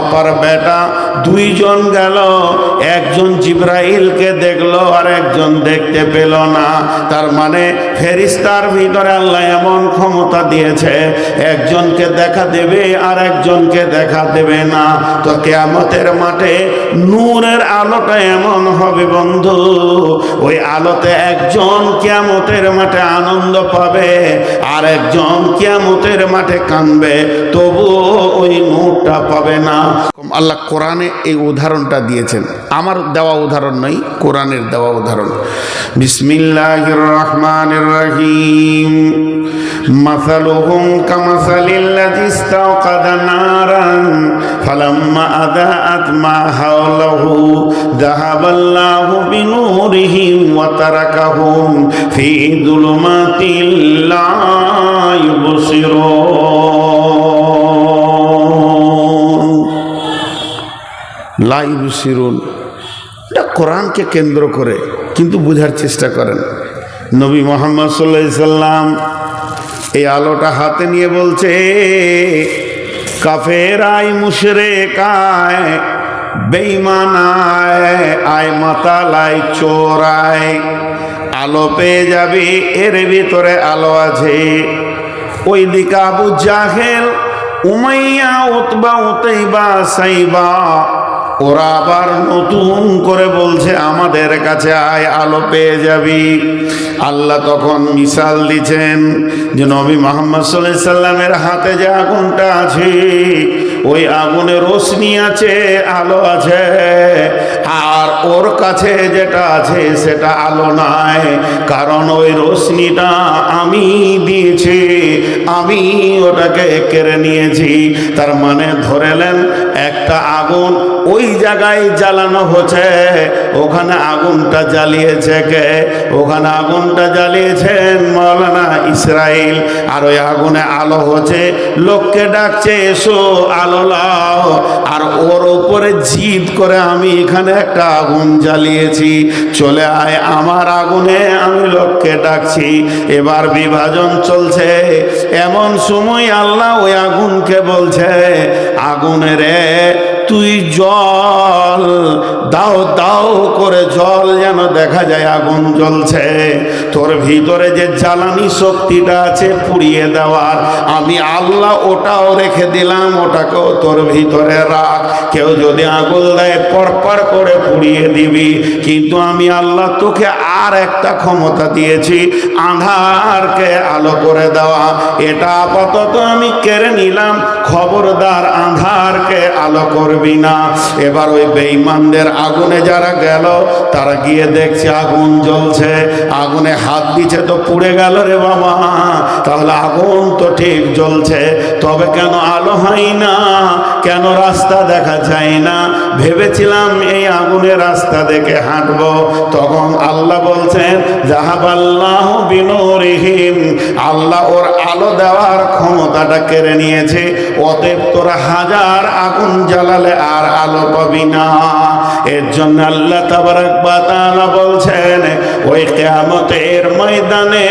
আপার বেটা দুইজন গেল, একজন জিব্রাইলকে দেখল আর একজন দেখতে পেল না। তার মানে ফেরিস্তার ভিতরে আল্লাহ এমন ক্ষমতা দিয়েছে, একজনকে দেখা দেবে আর একজনকে দেখা দেবে না। তো কেয়ামতের মাঠে নূরের আলোটা এমন হবে বন্ধু, ওই আলোতে একজন কেয়ামতের মাঠে আনন্দ পাবে আর একজন কেয়ামতের মাঠে কানবে তবুও ওই নূরটা পাবে না। আল্লাহ কোরআনে এই উদাহরণটা দিয়েছেন আমার দেওয়া উদাহরণ নয় কোরআনের দেওয়া উদাহরণ বিসমিল্লাহ রহমান রহিম مثلهم كمثل الذي استوقد نارا فلما أضاءت ما حوله ذهب الله بنورهم وتركهم في ظلمات لا يبصرون লাইভ সিরুন এটা কোরআনকে কেন্দ্র করে, কিন্তু বোঝার চেষ্টা করেন। নবী মোহাম্মদ সাল্লাহ সাল্লাম এই আলোটা হাতে নিয়ে বলছে, কাফেরাই মুশরে কায় বেইমানায় আয় মাতালাই চোরায় আলো পেয়ে যাবি, এর ভিতরে আলো আছে। ওই দিকে আবু জাহেল, উমাইয়া, উতবা, উতাইবা, সাইবা ওরা আবার নতুন করে বলছে, আমাদের কাছে আয়, আলো পেয়ে যাবি। আল্লাহ তখন মিশাল দিচ্ছেন যে, নবী মোহাম্মদ সাল্লামের হাতে যে আগুনটা আছে ওই আগুনে রোশনি আছে, আলো আছে। আর ওর কাছে যেটা আছে সেটা আলো নাই, কারণ ওই রোশনিটা আমি দিয়েছি, আমি ওটাকে কেড়ে নিয়েছি। তার মানে ধরেলেন একটা আগুন ওই জায়গায় জ্বালানো হচ্ছে। ওখানে আগুনটা জ্বালিয়েছে কে? ওখানে আগুনটা জ্বালিয়েছেন মৌলানা ইসরাইল। আর ওই আগুনে আলো হচ্ছে, লোককে ডাকছে, এসো, আলো লাও আর ওর উপরে জিদ করে আমি এখানে একটা আগুন জ্বালিয়েছি। চলে আয় আমার আগুনে, আমি লক্ষ্যে ডাকছি। এবার বিভাজন চলছে। এমন সময় আল্লাহ ওই আগুনকে বলছে আগুনে রে, তুই জল, দাও দাও করে জল যেন দেখা যায় আগুন জ্বলছে। তোর ভিতরে যে জ্বালানি শক্তিটা আছে পুড়িয়ে দেওয়ার, আমি আল্লাহ ওটাও রেখে দিলাম, ওটাকেও তোর ভিতরে রাখ। কেউ যদি আগুন দেয়, পরপর করে পুড়িয়ে দিবি। কিন্তু আমি আল্লাহ তোকে আর একটা ক্ষমতা দিয়েছি, আধারকে আলো করে দেওয়া। এটা আপাতত আমি কেড়ে নিলাম, খবরদার আধারকে আলো করবি না। এবার ওই বেঈমানদের আগুনে যারা গেল, তারা গিয়ে দেখছে আগুন জ্বলছে। আগুনে হাত দিছে তো পুড়ে গেল রে বাবা। তাহলে আগুন তো ঠিক জ্বলছে, তবে কেন আলো হয় না? কেন রাস্তা দেখা যায় না? ভেবেছিলাম এই আগুনের রাস্তা দেখে হাঁটবো। তখন আল্লাহ বলছেন জাহাবাল্লাহ বিনুরিহিম, আল্লাহ ওর আলো দেওয়ার ক্ষমতাটা কেড়ে নিয়েছে। অতএব তোরা হাজার আগুন জ্বালালে আর আলো পাবি না। এর জন্য আল্লাহ তাবারাক বা তাআলা বলছেন, ওই কিয়ামতের ময়দানে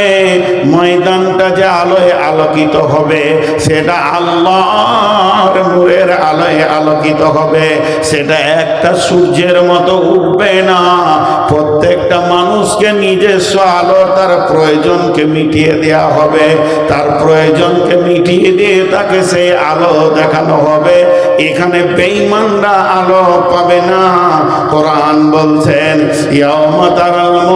ময়দানটা যে আলোয় আলোকিত হবে, সেটা আল্লাহর নূরের আলোয় আলোকিত হবে। সেটা একটা সূর্যের মতো উঠবে না। প্রত্যেকটা মানুষকে নিজস্ব আলো তার প্রয়োজনকে মিটিয়ে দেওয়া হবে। তার প্রয়োজনকে মিটিয়ে দিয়ে তাকে সেই আলো দেখানো হবে। এখানে বেঈমানরা আলো পাবে না। কোরআন বলছেন ইয়াও তারাল মুমিনিনা ওয়াল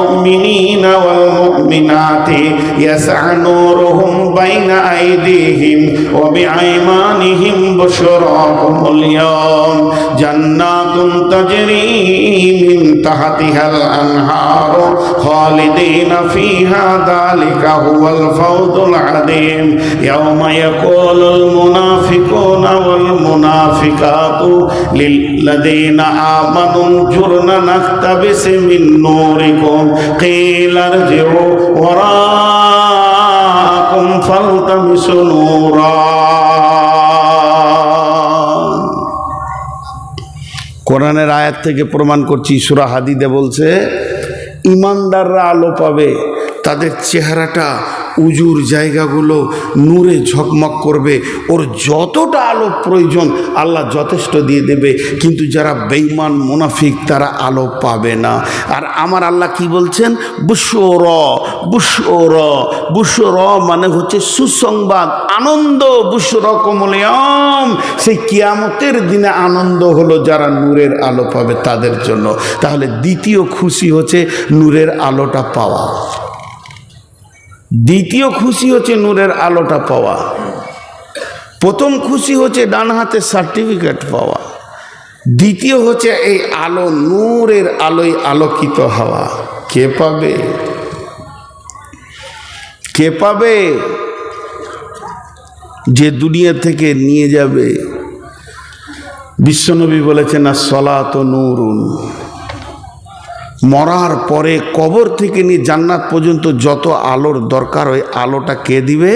মুমিনাতি ইয়াসআ নূরুহুম বাইনা আইদিহিম ওয়া বিআইমানিহিম বুশরাকুমুল ইয়াওম تجري من تحتها الأنهار خالدين فيها. ذلك هو الفوز العظيم. يوم يقول المنافقون والمنافقات للذين آمنوا انجرنا نقتبس من نوركم. قيل ارجعوا وراءكم فالتمسوا نورا. কোরআনের আয়াত থেকে প্রমাণ করছি সুরা হাদিদে বলছে ইমানদাররা আলো পাবে তাদের চেহারাটা উজুর জায়গাগুলো নূরে ঝকমক করবে। ওর যতটা আলো প্রয়োজন, আল্লাহ যথেষ্ট দিয়ে দেবে। কিন্তু যারা বেইমান মুনাফিক, তারা আলো পাবে না। আর আমার আল্লাহ কি বলছেন? বুসর বুসর বুসর মানে হচ্ছে সুসংবাদ, আনন্দ, বুসর কমলিয়ম। সেই কিয়ামতের দিনে আনন্দ হলো যারা নূরের আলো পাবে তাদের জন্য। তাহলে দ্বিতীয় খুশি হচ্ছে নূরের আলোটা পাওয়া। দ্বিতীয় খুশি হচ্ছে নূরের আলোটা পাওয়া। প্রথম খুশি হচ্ছে ডান হাতে সার্টিফিকেট পাওয়া। দ্বিতীয় হচ্ছে এই আলো, নূরের আলোয় আলোকিত হওয়া। কে পাবে? কে পাবে? যে দুনিয়া থেকে নিয়ে যাবে। বিশ্বনবী বলেছেন না সলাত নূরুন। মরার পরে কবর থেকে নিয়ে জান্নাত পর্যন্ত যত আলোর দরকার ওই আলোটা কে দিবে?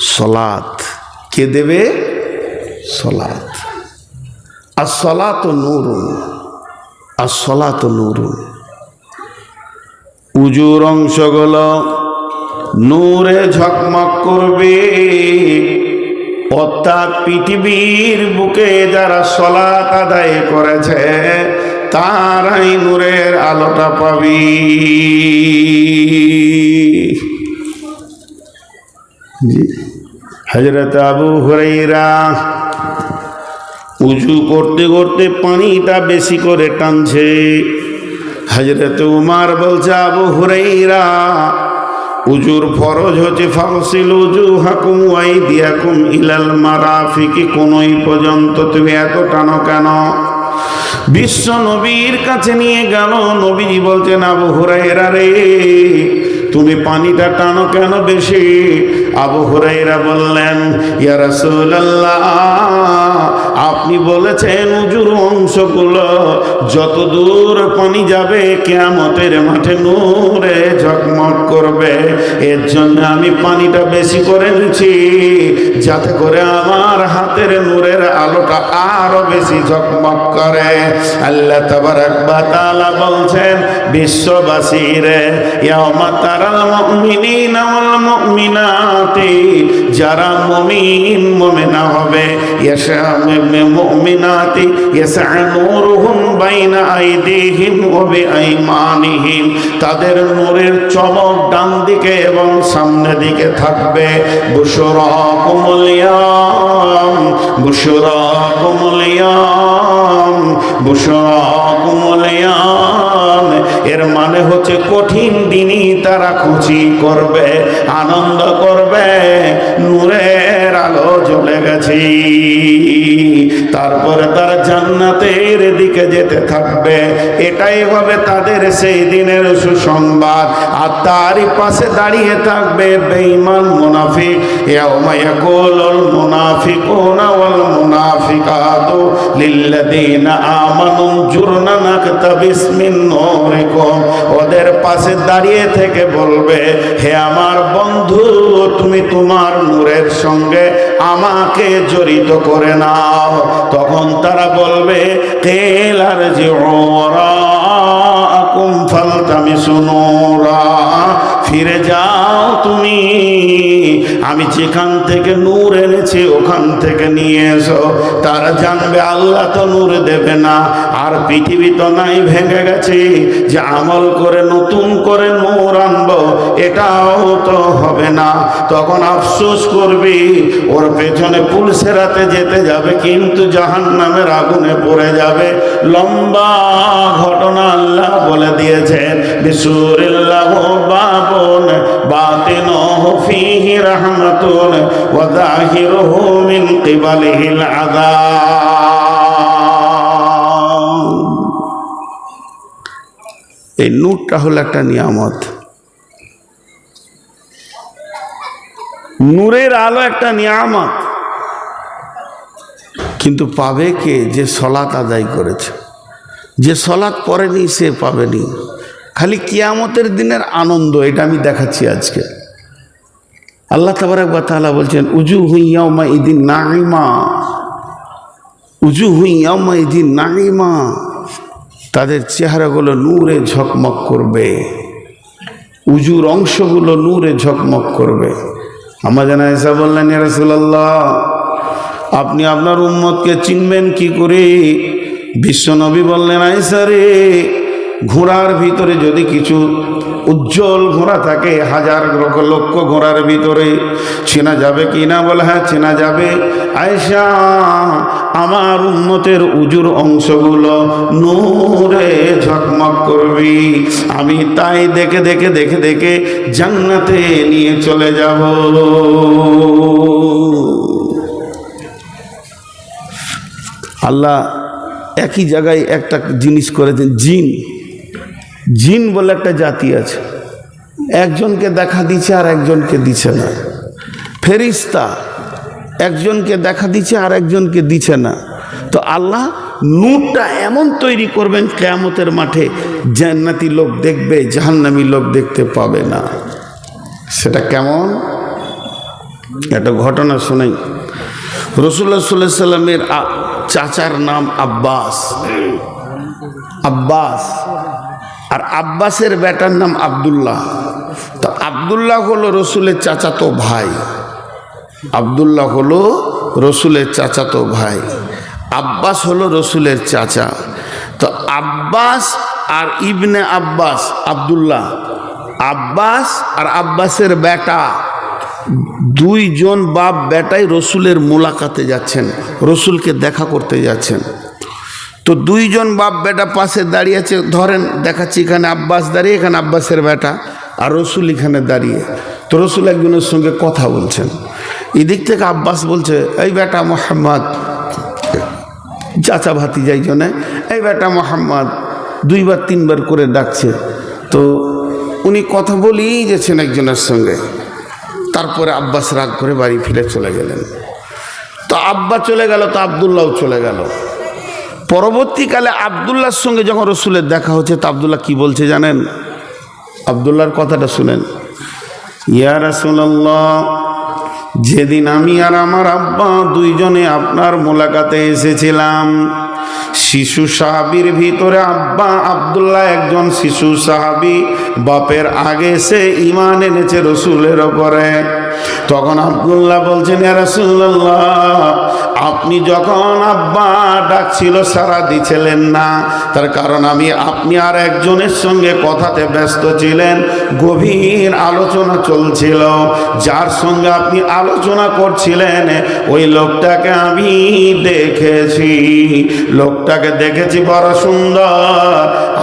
সলাত কে দেবে? সলাত আর সলাত নুরুন। আর সলাত নুরুন। উজুর অংশগুলো নূরে ঝকমক করবে। অর্থাৎ পৃথিবীর বুকে যারা সলাত আদায় করেছে তারাই নূরের আলোটা পাবি। হজরত আবু হরাইরা উজু করতে করতে পানিটা বেশি করে টানছে। হজরত উমার বলছে, আবু হুরাইরা উজুর ফরজ হচ্ছে ফাগসিল উজু হাকুম ওয়াই দিয়াকুম ইলাল মারা মারাফিকি। কোনই পর্যন্ত তুমি এত টানো কেন? বিশ্ব নবীর কাছে নিয়ে গেল। নবীজি বলছেন আবু হুরাইরা রে তুমি পানিটা টানো কেন বেশি? আবু হুরাইরা বললেন, ইয়া রাসূলুল্লাহ, আপনি বলেছেন উজুর অংশগুলো যত দূর পানি যাবে, কেয়ামতের মাঠে নূরে ঝকমক করবে। এর জন্য আমি পানিটা বেশি করে নিচ্ছি, যাতে করে আমার হাতের নূরের আলোটা আরও বেশি ঝকমক করে। আল্লাহ তাবারাক তাআলা বলছেন বিশ্ববাসীরে ইয়াউমা তারাল মুমিনিনা ওয়াল মুমিনাতি যারা মুমিন, মুমিনা হবে। মুমিনাতি বাইনা আইদিহিম তাদের নূরের চমক ডান দিকে এবং সামনে দিকে থাকবে। এর মানে হচ্ছে কঠিন দিনই তারা খুশি করবে, আনন্দ করবে নূরের আলো জ্বলে গেছে। তারপরে তারা জান্নাতের দিকে যেতে থাকবে। এটাই হবে তাদের সেই দিনের সুসংবাদ। আর তারই পাশে দাঁড়িয়ে থাকবে বেঈমান মুনাফিক। ইয়াউমা ইয়াকুলুল মুনাফিকুনা ওয়াল মুনাফিকাতু লিল্লাযীনা আমানু জুরনা নাকতাবিস মিন নূরিকুম। ওদের পাশে দাঁড়িয়ে থেকে বলবে, হে আমার বন্ধু, তুমি তোমার নূরের সঙ্গে আমাকে জড়িত করে নাও। তখন তারা বলবে কেলার যে ওরা ফিরে যাও তুমি। আমি যেখান থেকে নূর এনেছি, ওখান থেকে নিয়ে এসো। তারা জানবে, আল্লাহ তো নূর দেবে না। আর পৃথিবী তো নাই ভেঙে গেছে, যে আমল করে নতুন করে নূর আনব, এটাও তো হবে না। তখন আফসোস করবি, ওর পেছনে পুলসেরাতে যেতে যাবে, কিন্তু জাহান নামের আগুনে পড়ে যাবে। লম্বা ঘটনা আল্লাহ বলে দিয়েছেন, বিসুরিল্লাহ বাবুন বাতিন ফিহি রাহমাতুন, ওয়া যাহিরুহু মিন এই নূরটা হলো একটা নিয়ামত। নূরের আলো একটা নিয়ামত। কিন্তু পাবে কে? যে সলাৎ আদায় করেছে। যে সলাৎ পড়েনি সে পাবেনি। খালি কিয়ামতের দিনের আনন্দ, এটা আমি দেখাচ্ছি আজকে। আল্লাহ তাবারাক বা বলছেন উজু হুইয়াউমা ইদিন নাইমা উজু হুইয়াউমা ইদিন নাইমা তাদের চেহারাগুলো নূরে ঝকমক করবে। উজুর অংশগুলো নূরে ঝকমক করবে। আমার জানা এসা বললেন রসুল্লাহ আপনি আপনার উম্মতকে চিনবেন কি করে? বিশ্বনবী বললেন আইসা রে, ঘোড়ার ভিতরে যদি কিছু উজ্জ্বল ঘোড়া থাকে, হাজার লক্ষ ঘোড়ার ভিতরে। চেনা যাবে কি না? বলে হ্যাঁ চেনা যাবে। আয়সা আমার উন্নতের উজুর অংশগুলো নূরে ঝকমক করবি। আমি তাই দেখে দেখে দেখে দেখে জান্নাতে নিয়ে চলে যাব। আল্লাহ একই জায়গায় একটা জিনিস করেছেন, জিন। জিন বলে একটা জাতি আছে। একজনকে দেখা দিচ্ছে আর একজনকে দিছে না। ফেরিস্তা একজনকে দেখা দিচ্ছে আর একজনকে দিচ্ছে না। তো আল্লাহ নূরটা এমন তৈরি করবেন কেয়ামতের মাঠে জান্নাতি লোক দেখবে, জাহান্নামি লোক দেখতে পাবে না। সেটা কেমন? একটা ঘটনা শোনাই। রসুল্লাহ সাল্লাহ সাল্লামের চাচার নাম আব্বাস। আব্বাস। আর আব্বাসের বেটার নাম আব্দুল্লাহ। তো আব্দুল্লাহ হলো রসুলের চাচাতো ভাই। আবদুল্লাহ হলো রসুলের চাচাতো ভাই। আব্বাস হলো রসুলের চাচা। তো আব্বাস আর ইবনে আব্বাস, আব্দুল্লাহ। আব্বাস আর আব্বাসের বেটা। দুইজন বাপ বেটাই রসুলের মোলাকাতে যাচ্ছেন, রসুলকে দেখা করতে যাচ্ছেন। তো দুইজন বাপ বেটা পাশে দাঁড়িয়ে আছে, ধরেন দেখাচ্ছি এখানে আব্বাস দাঁড়িয়ে, এখানে আব্বাসের বেটা আর রসুল এখানে দাঁড়িয়ে। তো রসুল একজনের সঙ্গে কথা বলছেন। এদিক থেকে আব্বাস বলছে, এই বেটা মোহাম্মদ। চাচা ভাতি যাই জন্যে, এই বেটা মোহাম্মদ, দুইবার তিনবার করে ডাকছে। তো উনি কথা বলেই গেছেন একজনের সঙ্গে। তারপরে আব্বাস রাগ করে বাড়ি ফিরে চলে গেলেন। তো আব্বা চলে গেল, তো আবদুল্লাহ চলে গেল। পরবর্তীকালে আবদুল্লাহর সঙ্গে যখন রসুলের দেখা হচ্ছে, তো আবদুল্লাহ কি বলছে জানেন? আবদুল্লাহর কথাটা শুনেন। ইয়া রাসূলুল্লাহ, যেদিন আমি আর আমার আব্বা দুইজনে আপনার মোলাকাতে এসেছিলাম, শিশু সাহাবির ভিতরে আব্বা আবদুল্লাহ একজন শিশু সাহাবি, বাপের আগে সে ইমান এনেছে রসুলের ওপরে তখন আবদুল্লাহ বলছেন, "ইয়া রাসূলুল্লাহ আপনি যখন আব্বা ডাকছিল, সারা দিছিলেন না। তার কারণ আমি, আপনি আর একজনের সঙ্গে কথাতে ব্যস্ত ছিলেন, গভীর আলোচনা চলছিল। যার সঙ্গে আপনি আলোচনা করছিলেন, ওই লোকটাকে আমি দেখেছি। লোকটাকে দেখেছি বড় সুন্দর।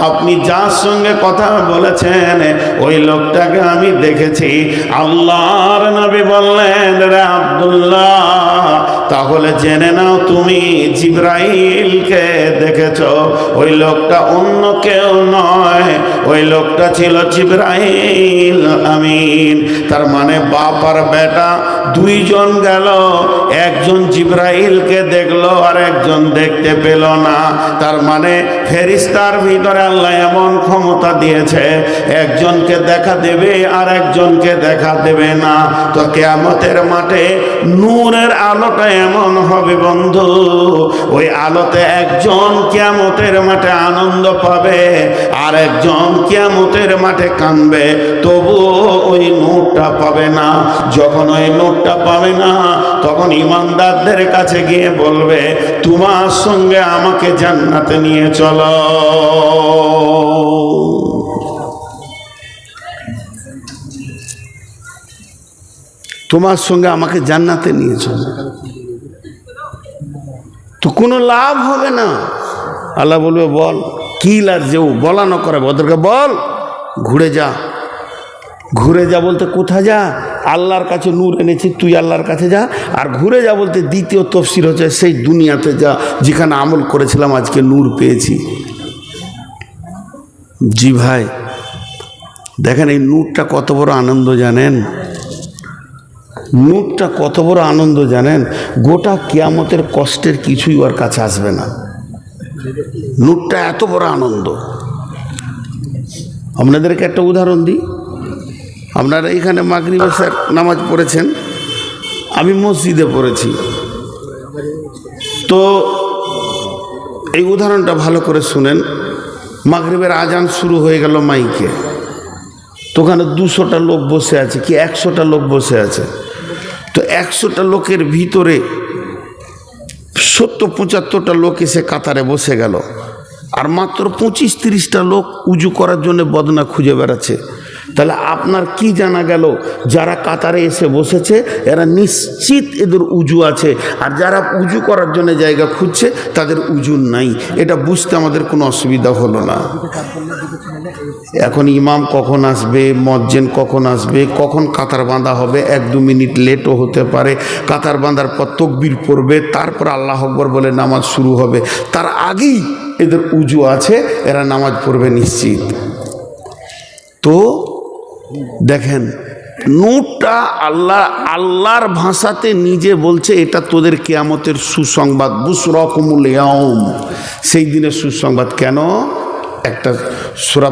আপনি যার সঙ্গে কথা বলেছেন, ওই লোকটাকে আমি দেখেছি। আল্লাহর নবী বললেন, রে আব্দুল্লাহ তাহলে জেনে নাও তুমি জিব্রাইলকে দেখেছ। ওই লোকটা অন্য কেউ নয়, ওই লোকটা ছিল জিব্রাইল আমিন। তার মানে বাপ আর বেটা দুইজন গেল, একজন জিব্রাইলকে দেখল আর একজন দেখতে পেল না। তার মানে ফেরিস্তার ভিতরে আল্লাহ এমন ক্ষমতা দিয়েছে, একজনকে দেখা দেবে আর একজনকে দেখা দেবে না। তো কেয়ামতের মাঠে নূরের আলোটা এমন হবে বন্ধু, ওই আলোতে একজন কেয়ামতের মাঠে আনন্দ পাবে, আর একজন কেয়ামতের মাঠে কানবে তবুও ওই নূরটা পাবে না। যখন ওই নূরটা পাবে না, তখন ইমানদারদের কাছে গিয়ে বলবে, তোমার সঙ্গে আমাকে জান্নাতে নিয়ে চলো। তোমার সঙ্গে আমাকে জান্নাতে নিয়ে চলো। তো কোনো লাভ হবে না। আল্লাহ বলবে, বল, কি লাভ যে বলা না করে ওদেরকে বল, ঘুরে যা। ঘুরে যা বলতে কোথায় যা? আল্লাহর কাছে নূর এনেছি, তুই আল্লাহর কাছে যা। আর ঘুরে যা বলতে দ্বিতীয় তফসির হচ্ছে, সেই দুনিয়াতে যা, যেখানে আমল করেছিলাম, আজকে নূর পেয়েছি। জি ভাই, দেখেন এই নূরটা কত বড় আনন্দ, জানেন? নূরটা কত বড় আনন্দ জানেন? গোটা কিয়ামতের কষ্টের কিছুই ওর কাছে আসবে না। নূরটা এত বড় আনন্দ। আপনাদেরকে একটা উদাহরণ দিই। আপনারা এখানে মাগরিবের স্যার নামাজ পড়েছেন। আমি মসজিদে পড়েছি। তো এই উদাহরণটা ভালো করে শুনেন। মাগরিবের আজান শুরু হয়ে গেল মাইকে। তো ওখানে দুশোটা লোক বসে আছে, কি একশোটা লোক বসে আছে। তো একশোটা লোকের ভিতরে সত্তর, পঁচাত্তরটা লোক এসে কাতারে বসে গেল। আর মাত্র পঁচিশ, তিরিশটা লোক উজু করার জন্য বদনা খুঁজে বেড়াচ্ছে। তাহলে আপনার কি জানা গেল? যারা কাতারে এসে বসেছে, এরা নিশ্চিত এদের উজু আছে। আর যারা উজু করার জন্য জায়গা খুঁজছে, তাদের উজু নাই। এটা বুঝতে আমাদের কোনো অসুবিধা হলো না। এখন ইমাম কখন আসবে মজ্জেন কখন আসবে, কখন কাতার বাঁধা হবে? এক দু মিনিট লেটও হতে পারে। কাতার বাঁধার পর তকবির পড়বে, তারপর আল্লাহ আকবর বলে নামাজ শুরু হবে। তার আগেই এদের উজু আছে, এরা নামাজ পড়বে নিশ্চিত। তো দেখেন নোটটা আল্লাহ, আল্লাহর ভাষাতে নিজে বলছে, এটা তোদের কেয়ামতের সুসংবাদ। বুসরকমুল ইয়ম সেই দিনের সুসংবাদ কেন? একটা সুরা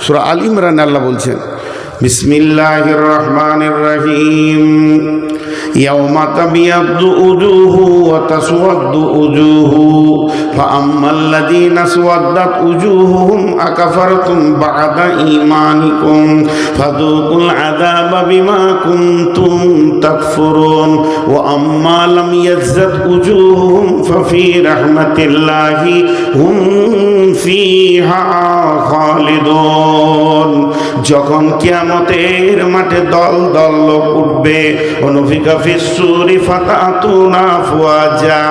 সুরা আল ইমরান আল্লাহ বলছেন বিসমিল্লাহ রহমান রহিম। يوم تبيض وجوه وتسود وجوه فأما الذين اسودت وجوههم أكفرتم بعد إيمانكم فذوقوا العذاب بما كنتم تكفرون وأما لم يزد وجوههم ففي رحمة الله هم فيها خالدون যখন কিয়ামতের মাঠে দল দল লোক উঠবে অনুফিকা ফিসুরি ফাতাতুনা ফুয়াজা।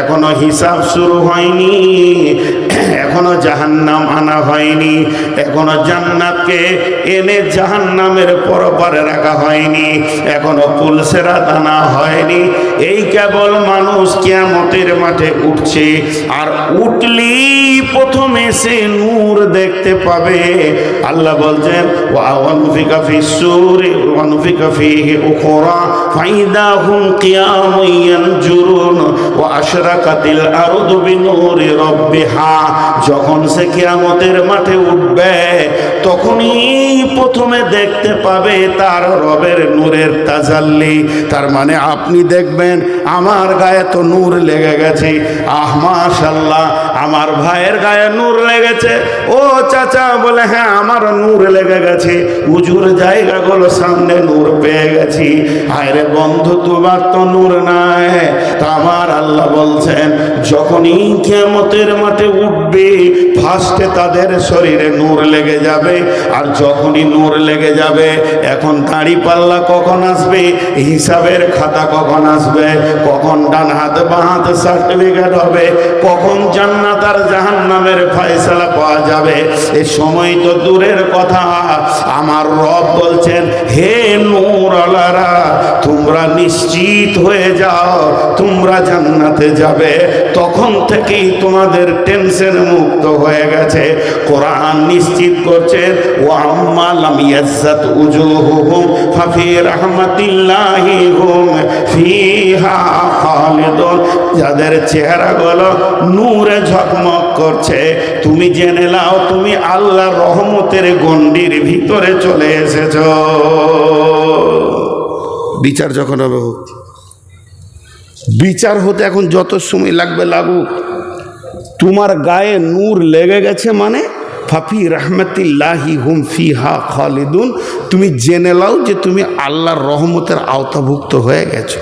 এখনও হিসাব শুরু হয়নি। এখনও জাহান্নাম আনা হয়নি, এখনও জান্নাতকে এনে জাহান্নামের পরপারে রাখা হয়নি, এখনও পুলসেরা দানা হয়নি। এই কেবল মানুষ কেমতের মাঠে উঠছে, আর উঠলি প্রথমে সে নূর দেখতে পাবে। আল্লাহ বলছেন ওয়ানুফিকা ফি সুরে ওয়ানুফিকা ফিহি উখরা, ফাইদা হুম কিয়ামুন ইয়ানজুরুন, ওয়া আশরাকাতিল আরদু বিনুরি রাব্বিহা। যখন সে কেয়ামতের মাঠে উঠবে, তখনই প্রথমে দেখতে পাবে তার রবের নূরের তাজাল্লি। তার মানে আপনি দেখবেন, আমার গায়ে তো নূর লেগে গেছে। আহ মাশাল্লাহ আমার ভাইয়ের গায়ে নূর লেগেছে। ও চাচা বলে হ্যাঁ আমার নূর লেগে গেছে। উজুর জায়গাগুলো সামনে নূর পেয়ে গেছি। আরে বন্ধু, তোমার তো নূর নাই। তা আমার আল্লাহ বলছেন, যখনই কেমতের মাঠে উঠবে ফার্স্টে তাদের শরীরে নূর লেগে যাবে, আর যখনই নূর লেগে যাবে, এখন দাড়ি পাল্লা কখন আসবে, হিসাবের খাতা কখন আসবে, কখন ডান হাত বাঁ হাত সার্টিফিকেট হবে, কখন জান্নাত আর জাহান্নামের ফয়সালা পাওয়া যাবে, এ সময় তো দূরের কথা। আমার রব বলছেন, হে নূর আলারা, তোমরা নিশ্চিত হয়ে যাও, তোমরা জান্নাতে যাবে। তখন থেকেই তোমাদের টেনশন মুক্ত হয়ে গেছে। কোরআন নিশ্চিত করছে ও আম্মা লাম ইয়াজ্জাত উজুহুহুম, ফাফি রাহমাতিল্লাহি হুম ফিহা খালিদুন। যাদের চেহারাগুলো নূরে ঝকমক করছে, তুমি জেনে নাও, তুমি আল্লাহর রহমতের গণ্ডির ভিতরে চলে এসেছ। বিচার যখন হবে বিচার হতে এখন যত সময় লাগবে লাগুক। তোমার গায়ে নূর লেগে গেছে মানে ফাফি রহমতিল্লাহি হুম ফিহা খালিদুন। তুমি জেনে লাও যে তুমি আল্লাহর রহমতের আওতাভুক্ত হয়ে গেছো।